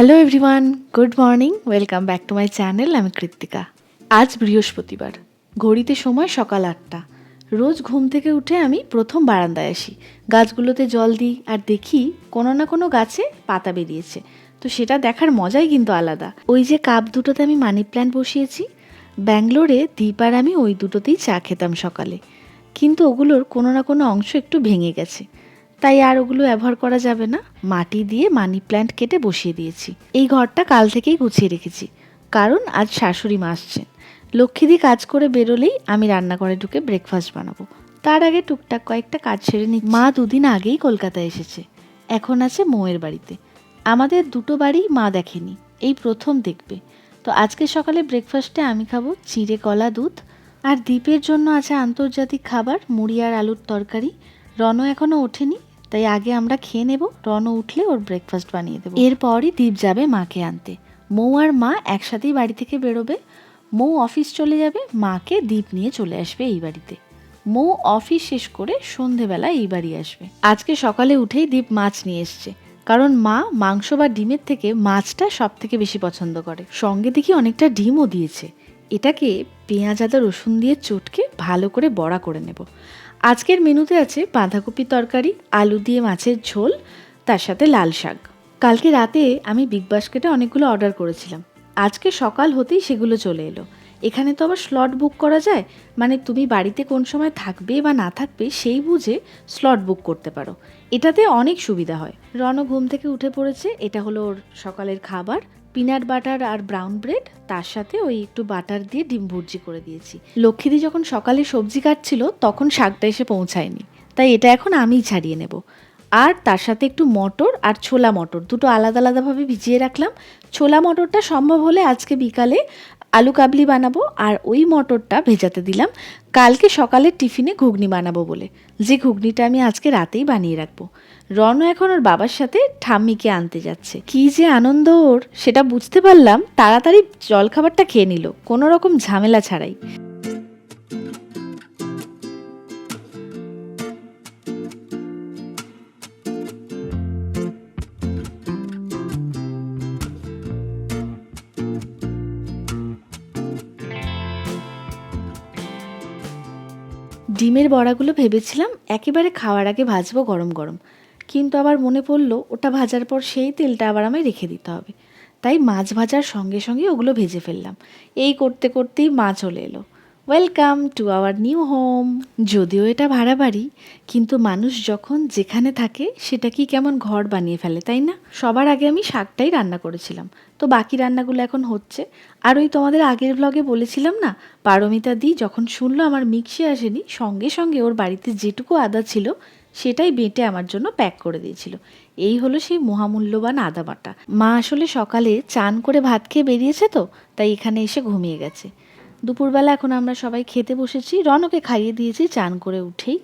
Hello everyone good morning welcome back to my channel আমি কৃত্তিকা আজ বৃহস্পতিবার। ঘড়িতে সময় সকাল আটটা। রোজ ঘুম থেকে উঠে আমি প্রথম বারান্দায় আসি। গাছগুলোতে জল দিই আর দেখি কোনো না কোনো গাছে পাতা বেরিয়েছে। তো সেটা দেখার মজাই কিন্তু আলাদা। ওই যে কাপ দুটোতে আমি মানি প্ল্যান্ট বসিয়েছি, ব্যাঙ্গালোরে দীপ আর আমি ওই দুটোতেই চা খেতাম সকালে। কিন্তু ওগুলোর কোনো না কোনো অংশ একটু ভেঙে গেছে। তাই আর ওগুলো ব্যবহার করা যাবে না। মাটি দিয়ে মানি প্ল্যান্ট কেটে বসিয়ে দিয়েছি। এই ঘরটা কাল থেকেই গুছিয়ে রেখেছি। কারণ আজ শাশুড়ি মা আসছেন। লক্ষ্মীদি কাজ করে বেরোলেই আমি রান্নাঘরে ঢুকে ব্রেকফাস্ট বানাবো। তার আগে টুকটাক কয়েকটা কাজ সেরে নিই মা দুদিন আগেই কলকাতায় এসেছে। এখন আছে মৌয়ের বাড়িতে। আমাদের দুটো বাড়ি মা দেখেনি। এই প্রথম দেখবে। তো আজকে সকালে ব্রেকফাস্টে আমি খাব চিড়ে কলা দুধ। আর দ্বীপের জন্য আছে আন্তর্জাতিক খাবার, মুড়ি আর আলুর তরকারি। রণ এখনও ওঠেনি। তাই আগে আমরা খেয়ে নেব রণ উঠলে ওর ব্রেকফাস্ট বানিয়ে দেবো। এরপরই দ্বীপ যাবে মাকে আনতে। মৌ আর মা একসাথেই বাড়ি থেকে বেরোবে। মৌ অফিস চলে যাবে, মাকে দ্বীপ নিয়ে চলে আসবে এই বাড়িতে। মৌ অফিস শেষ করে সন্ধেবেলা এই বাড়ি আসবে। আজকে সকালে উঠেই দ্বীপ মাছ নিয়ে এসছে। কারণ মা মাংস বা ডিমের থেকে মাছটা সব থেকে বেশি পছন্দ করে। সঙ্গে দেখি অনেকটা ডিমও দিয়েছে। এটাকে পেঁয়াজ, আদা, রসুন দিয়ে চটকে ভালো করে বড়া করে নেব। আজকের মেনুতে আছে বাঁধাকপি তরকারি, আলু দিয়ে মাছের ঝোল, তার সাথে লাল শাক। কালকে রাতে আমি বিগ বাস্কেটে অনেকগুলো অর্ডার করেছিলাম। আজকে সকাল হতেই সেগুলো চলে এলো। এখানে তো আবার স্লট বুক করা যায়। মানে তুমি বাড়িতে কোন সময় থাকবে বা না থাকবে সেই বুঝে স্লট বুক করতে পারো। এটাতে অনেক সুবিধা হয়। রণ ঘুম থেকে উঠে পড়েছে। এটা হলো ওর সকালের খাবার। পিনাট বাটার আর ব্রাউন ব্রেড, তার সাথে ওই একটু বাটার দিয়ে ডিম ভুর্জি করে দিয়েছি। লক্ষ্মীদি যখন সকালে সবজি কাটছিল, তখন শাকটা এসে পৌঁছায়নি। তাই এটা এখন আমিই ছাড়িয়ে নেব। আর তার সাথে একটু মটর আর ছোলা মটর, দুটো আলাদা আলাদাভাবে ভিজিয়ে রাখলাম। ছোলা মটরটা সম্ভব হলে আজকে বিকালে আলু কাবলি বানাবো আর ওই মটরটা ভেজাতে দিলাম। কালকে সকালের টিফিনে ঘুগনি বানাবো বলে। যে ঘুগনিটা আমি আজকে রাতেই বানিয়ে রাখব। রণ এখন ওর বাবার সাথে ঠাম্মিকে আনতে যাচ্ছে। কি যে আনন্দ ওর, সেটা বুঝতে পারলাম। তাড়াতাড়ি জলখাবারটা খেয়ে নিল। কোনো রকম ঝামেলা ছাড়াই। ডিমের বড়াগুলো ভেবেছিলাম একেবারে খাওয়ার আগে ভাজবো গরম গরম। কিন্তু আবার মনে পড়ল, ওটা ভাজার পর সেই তেলটা আবার আমায় রেখে দিতে হবে। তাই মাছ ভাজার সঙ্গে সঙ্গে ওগুলো ভেজে ফেললাম। এই করতে করতেই মা চলে এলো। Welcome to our new home যদিও এটা ভাড়া বাড়ি কিন্তু মানুষ যখন যেখানে থাকে, সেটা কি কেমন ঘর বানিয়ে ফেলে, তাই না? সবার আগে আমি শাকটাই রান্না করেছিলাম। তো বাকি রান্নাগুলো এখন হচ্ছে। আর ওই তোমাদের আগের ব্লগে বলেছিলাম না, পারমিতা দি যখন শুনলো আমার মিক্সি আসেনি, সঙ্গে সঙ্গে ওর বাড়িতে যেটুকু আদা ছিল, সেটাই বেটে আমার জন্য প্যাক করে দিয়েছিল। এই হলো সেই মহামূল্যবান আদা বাটা। মা আসলে সকালে চান করে ভাত খেয়ে বেরিয়েছে তো, তাই এখানে এসে ঘুমিয়ে গেছে। দুপুরবেলা এখন আমরা সবাই খেতে বসেছি। রনকে খাইয়ে দিয়েছি, চান করে উঠেই।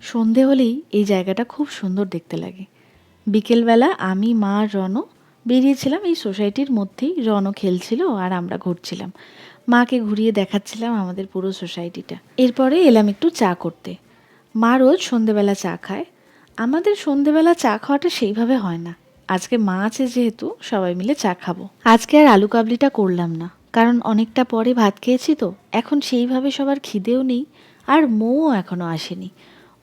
সন্ধে হলেই এই জায়গাটা খুব সুন্দর দেখতে লাগে। বিকেলবেলা আমি, মা রণ বেরিয়েছিলাম। এই সোসাইটির মধ্যেই রণ খেলছিল আর আমরা ঘুরছিলাম। মাকে ঘুরিয়ে দেখাচ্ছিলাম আমাদের পুরো সোসাইটিটা। এরপরে এলাম একটু চা করতে। মা রোজ সন্ধেবেলা চা খায়। আমাদের সন্ধেবেলা চা খাওয়াটা সেইভাবে হয় না। আজকে মা আছে যেহেতু, সবাই মিলে চা খাব। আজকে আর আলু কাবলিটা করলাম না। কারণ অনেকটা পরে ভাত খেয়েছি তো। এখন সেইভাবে সবার খিদেও নেই, আর মৌও এখনও আসেনি।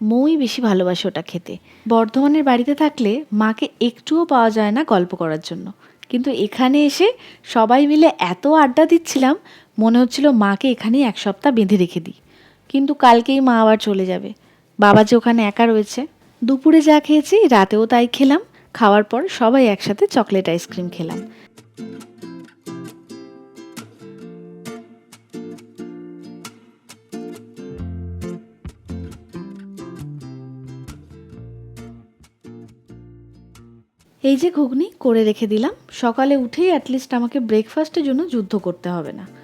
মৌই বেশি ভালোবাসে ওটা খেতে। বর্ধমানের বাড়িতে থাকলে মাকে একটুও পাওয়া যায় না গল্প করার জন্য। কিন্তু এখানে এসে সবাই মিলে এত আড্ডা দিচ্ছিলাম, মনে হচ্ছিল মাকে এখানেই এক সপ্তাহ বেঁধে রেখে দিই। কিন্তু কালকেই মা আবার চলে যাবে। বাবা যে ওখানে একা রয়েছে। দুপুরে যা খেয়েছি, রাতেও তাই খেলাম। খাওয়ার পর সবাই একসাথে চকলেট আইসক্রিম খেলাম। এই যে ঘুগনি, করে রেখে দিলাম। সকালে উঠেই অ্যাটলিস্ট আমাকে ব্রেকফাস্টের জন্য যুদ্ধ করতে হবে না।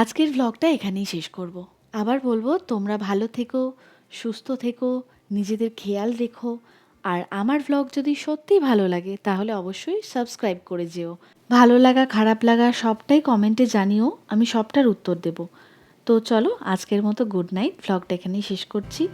আজকের ভ্লগটা এখানেই শেষ করব। আবার বলব, তোমরা ভালো থেকো, সুস্থ থেকো, নিজেদের খেয়াল রেখো। আর আমার ভ্লগ যদি সত্যিই ভালো লাগে, তাহলে অবশ্যই সাবস্ক্রাইব করে যেও। ভালো লাগা, খারাপ লাগা সবটাই কমেন্টে জানিও, আমি সবটার উত্তর দেব। তো চলো, আজকের মতো গুড নাইট ভ্লগটা এখানেই শেষ করছি।